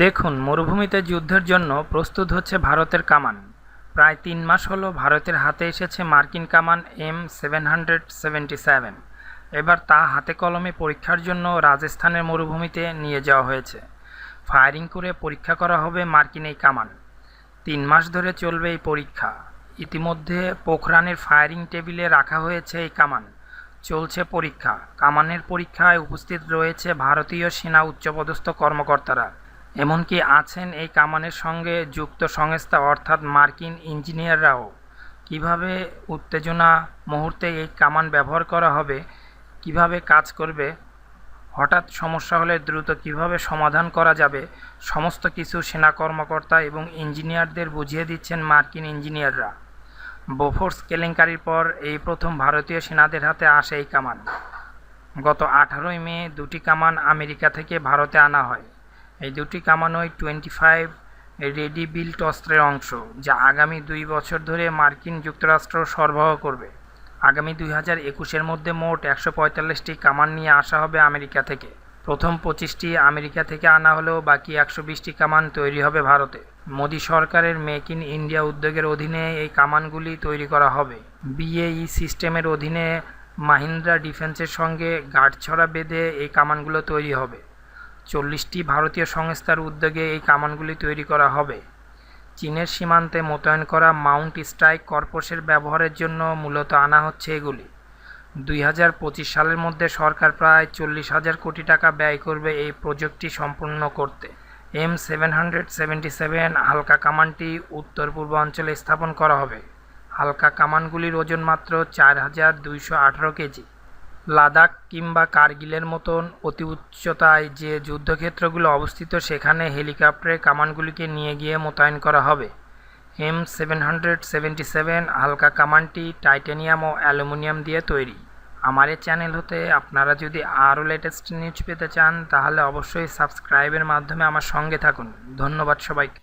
দেখুন, মরুভূমিতে যুদ্ধের জন্য প্রস্তুত হচ্ছে ভারতের কামান। প্রায় তিন মাস হলো ভারতের হাতে এসেছে মার্কিন কামান M seven hundred seventy seven. এবার তা হাতে কলমে পরীক্ষার জন্য রাজস্থানের মরুভূমিতে নিয়ে যাওয়া হয়েছে। ফায়ারিং করে পরীক্ষা করা হবে মার্কিন এই কামান। তিন মাস ধরে চলবে এই পরীক্ষা। ইতিমধ্যে পোখরানের ফায়ারিং টেবিলে রাখা হয়েছে এই কামান। চলছে পরীক্ষা। কামানের পরীক্ষায় উপস্থিত রয়েছে ভারতীয় সেনা উচ্চপদস্থ কর্মকর্তারা। এমনকি আছেন এই কামানের সঙ্গে যুক্ত সংস্থা অর্থাৎ মার্কিন ইঞ্জিনিয়াররাও। কীভাবে উত্তেজনা মুহূর্তে এই কামান ব্যবহার করা হবে, কীভাবে কাজ করবে, হঠাৎ সমস্যা হলে দ্রুত কীভাবে সমাধান করা যাবে, সমস্ত কিছু সেনা কর্মকর্তা এবং ইঞ্জিনিয়ারদের বুঝিয়ে দিচ্ছেন মার্কিন ইঞ্জিনিয়াররা। বোফোর্স কেলেঙ্কারির পর এই প্রথম ভারতীয় সেনাদের হাতে আসে এই কামান। গত আঠারোই মে দুটি কামান আমেরিকা থেকে ভারতে আনা হয়। এই দুটি কামান কামানোই টোয়েন্টি ফাইভ রেডি বিল্ট অস্ত্রের অংশ, যা আগামী দুই বছর ধরে মার্কিন যুক্তরাষ্ট্র সরবরাহ করবে। আগামী দুই হাজার একুশের মধ্যে মোট একশো পঁয়তাল্লিশটি কামান নিয়ে আসা হবে আমেরিকা থেকে। প্রথম পঁচিশটি আমেরিকা থেকে আনা হলেও বাকি একশো বিশটি কামান তৈরি হবে ভারতে। মোদী সরকারের মেক ইন ইন্ডিয়া উদ্যোগের অধীনে এই কামানগুলি তৈরি করা হবে। বিএই সিস্টেমের অধীনে মাহিন্দ্রা ডিফেন্সের সঙ্গে গাঁটছড়া বেঁধে এই কামানগুলো তৈরি হবে। চল্লিশটি ভারতীয় সংস্থার উদ্যোগে এই কামানগুলি তৈরি করা হবে। চীনের সীমান্তে মোতায়েন করা মাউন্ট স্ট্রাইক কর্পসের ব্যবহারের জন্য মূলত আনা হচ্ছে এগুলি। দুই হাজার পঁচিশ সালের মধ্যে সরকার প্রায় চল্লিশ হাজার কোটি টাকা ব্যয় করবে এই প্রজেক্টটি সম্পূর্ণ করতে। M seven hundred seventy seven হালকা কামানটি উত্তর পূর্বাঞ্চলে স্থাপন করা হবে। হালকা কামানগুলির ওজন মাত্র চার হাজার দুইশো আঠারো কেজি। লাদাখ কিংবা কার্গিলের মতন অতি উচ্চতায় যে যুদ্ধক্ষেত্রগুলো অবস্থিত, সেখানে হেলিকপ্টারে কামানগুলিকে নিয়ে গিয়ে মোতায়েন করা হবে। M seven hundred seventy seven হালকা কামানটি, টাইটেনিয়াম ও অ্যালুমিনিয়াম দিয়ে তৈরি। আমার এই চ্যানেল হতে আপনারা যদি আরও লেটেস্ট নিউজ পেতে চান, তাহলে অবশ্যই সাবস্ক্রাইবের মাধ্যমে আমার সঙ্গে থাকুন। ধন্যবাদ সবাইকে।